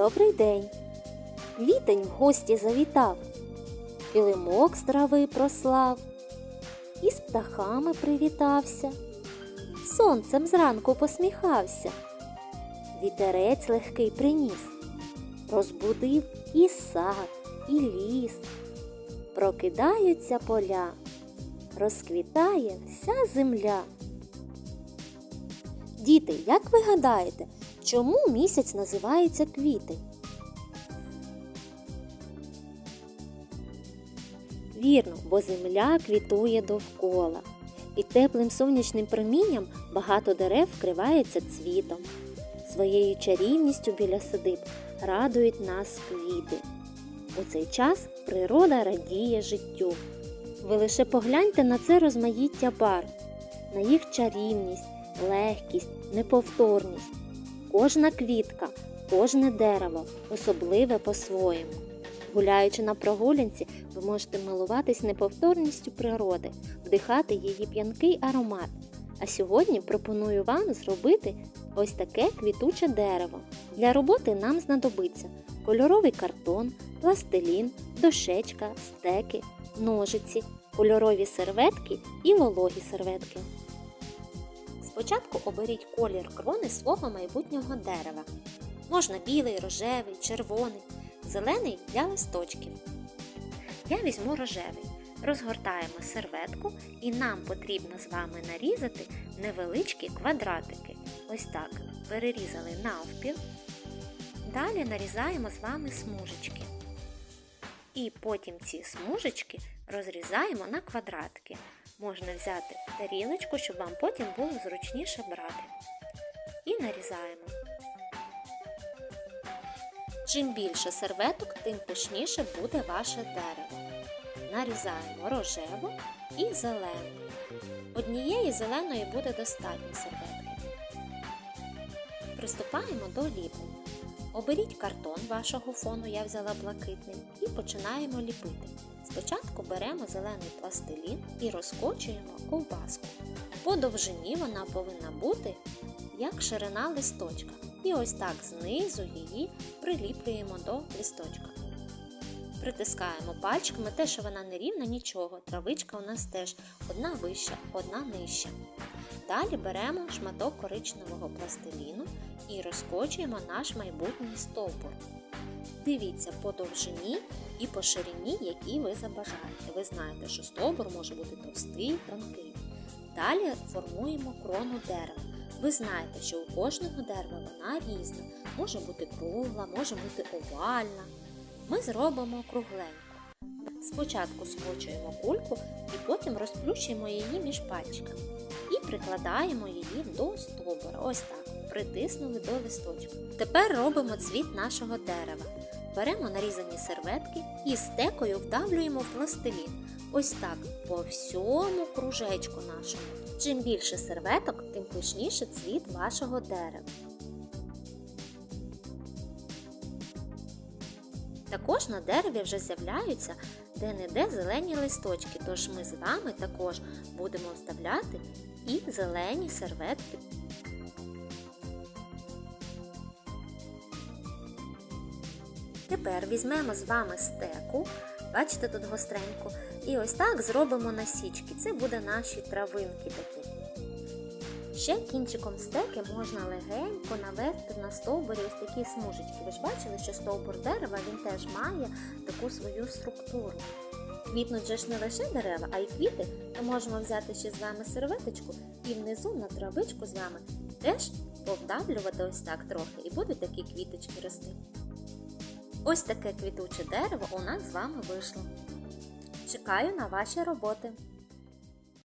Добрий день. Вітень в гості завітав, килимок з трави прослав, і з птахами привітався, сонцем зранку посміхався, вітерець легкий приніс, розбудив і сад, і ліс, прокидаються поля, розквітає вся земля. Діти, як ви гадаєте, чому місяць називається квітень? Вірно, бо земля квітує довкола, і теплим сонячним промінням багато дерев вкривається цвітом. Своєю чарівністю біля садиб радують нас квіти. У цей час природа радіє життю. Ви лише погляньте на це розмаїття барв, на їх чарівність, легкість, неповторність. Кожна квітка, кожне дерево особливе по-своєму. Гуляючи на прогулянці, ви можете милуватись неповторністю природи, вдихати її п'янкий аромат. А сьогодні пропоную вам зробити ось таке квітуче дерево. Для роботи нам знадобиться кольоровий картон, пластилін, дощечка, стеки, ножиці, кольорові серветки і вологі серветки. Спочатку оберіть колір крони свого майбутнього дерева. Можна білий, рожевий, червоний, зелений для листочків. Я візьму рожевий. Розгортаємо серветку і нам потрібно з вами нарізати невеличкі квадратики. Ось так. Перерізали навпіл. Далі нарізаємо з вами смужечки. І потім ці смужечки розрізаємо на квадратики. Можна взяти тарілочку, щоб вам потім було зручніше брати. І нарізаємо. Чим більше серветок, тим пишніше буде ваше дерево. Нарізаємо рожеву і зелену. Однієї зеленої буде достатньо серветки. Приступаємо до ліплення. Оберіть картон вашого фону, я взяла блакитний, і починаємо ліпити. Спочатку беремо зелений пластилін і розкочуємо ковбаску. По довжині вона повинна бути як ширина листочка. І ось так знизу її приліплюємо до листочка. Притискаємо пальчиками, те, що вона не рівна, нічого. Травичка у нас теж одна вища, одна нижча. Далі беремо шматок коричневого пластиліну і розкочуємо наш майбутній стовбур. Дивіться по довжині і по ширині, які ви забажаєте. Ви знаєте, що стовбур може бути товстий, тонкий. Далі формуємо крону дерева. Ви знаєте, що у кожного дерева вона різна. Може бути кругла, може бути овальна. Ми зробимо кругленьку. Спочатку скочуємо кульку і потім розплющуємо її між пальчиками. І прикладаємо її до стовбура. Ось так. Притиснули до листочка. Тепер робимо цвіт нашого дерева. Беремо нарізані серветки і стекою вдавлюємо в пластилін. Ось так по всьому кружечку нашому. Чим більше серветок, тим пишніше цвіт вашого дерева. Також на дереві вже з'являються де-не-де зелені листочки, тож ми з вами також будемо вставляти і зелені серветки. Тепер візьмемо з вами стеку, бачите тут гостреньку, і ось так зробимо насічки. Це буде наші травинки такі. Ще кінчиком стеки можна легенько навести на стовбурі ось такі смужечки. Ви ж бачили, що стовбур дерева він теж має таку свою структуру. Квітнуть же ж не лише дерева, а й квіти. Ми можемо взяти ще з вами серветочку і внизу на травичку з вами теж повдавлювати ось так трохи, і будуть такі квіточки рости. Ось таке квітуче дерево у нас з вами вийшло. Чекаю на ваші роботи.